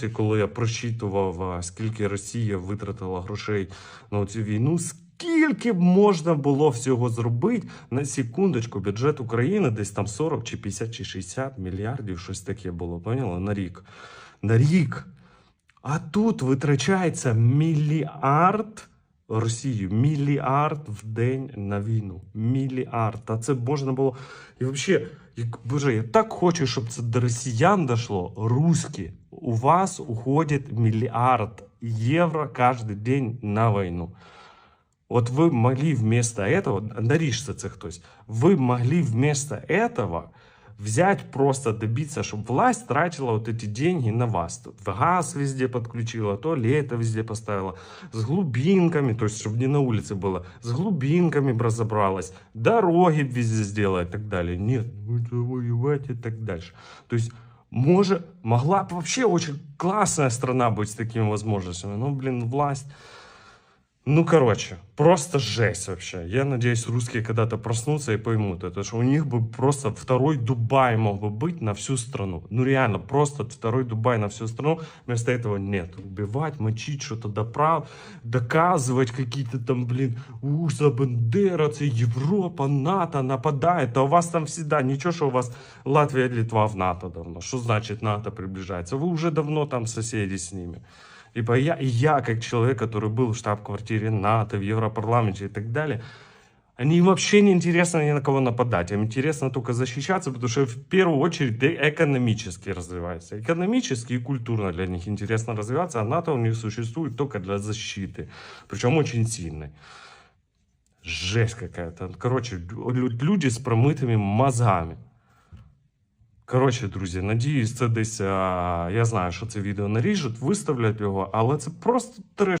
році, коли я прочитував, скільки Росія витратила грошей на цю війну, скільки б можна було всього зробити на секундочку, бюджет України десь там 40 чи 50 чи 60 мільярдів, щось таке було, поняли? На рік. На рік. А тут витрачається мільярд Росію, мільярд в день на війну. Мільярд. Та це можна було. І взагалі, як, боже, я так хочу, щоб це до росіян дошло. Русські, у вас уходить мільярд євро кожен день на війну. Вот вы могли вместо этого, наріжся це хтось, ви могли вместо этого взять просто добиться, чтобы власть тратила вот эти деньги на вас. Тут в газ везде подключила, туалеты везде поставила, с глубинками, то есть, чтобы не на улице было, с глубинками б разобралась, дороги б везде сделала и так далее. Нет, будете воевать и так дальше. То есть, может, могла бы вообще очень классная страна быть с такими возможностями, но, блин, власть... Ну, короче, просто жесть вообще. Я надеюсь, русские когда-то проснутся и поймут это, что у них бы просто второй Дубай мог бы быть на всю страну. Ну, реально, просто второй Дубай на всю страну. Вместо этого нет. Убивать, мочить, что-то доправ, доказывать какие-то там, блин, ух, за бандеровцы, Европа, НАТО нападает. А у вас там всегда ничего, что у вас Латвия Литва в НАТО давно. Что значит НАТО приближается? Вы уже давно там соседи с ними. Ибо я, я, как человек, который был в штаб-квартире НАТО, в Европарламенте и так далее, они вообще не интересно ни на кого нападать. Им интересно только защищаться, потому что в первую очередь экономически развивается. Экономически и культурно для них интересно развиваться, а НАТО у них существует только для защиты. Причем очень сильной. Жесть какая-то. Короче, лю- люди с промытыми мозгами. Коротше, друзі, надіюсь, це десь. А, я знаю, що це відео наріжуть, виставлять його, але це просто треш.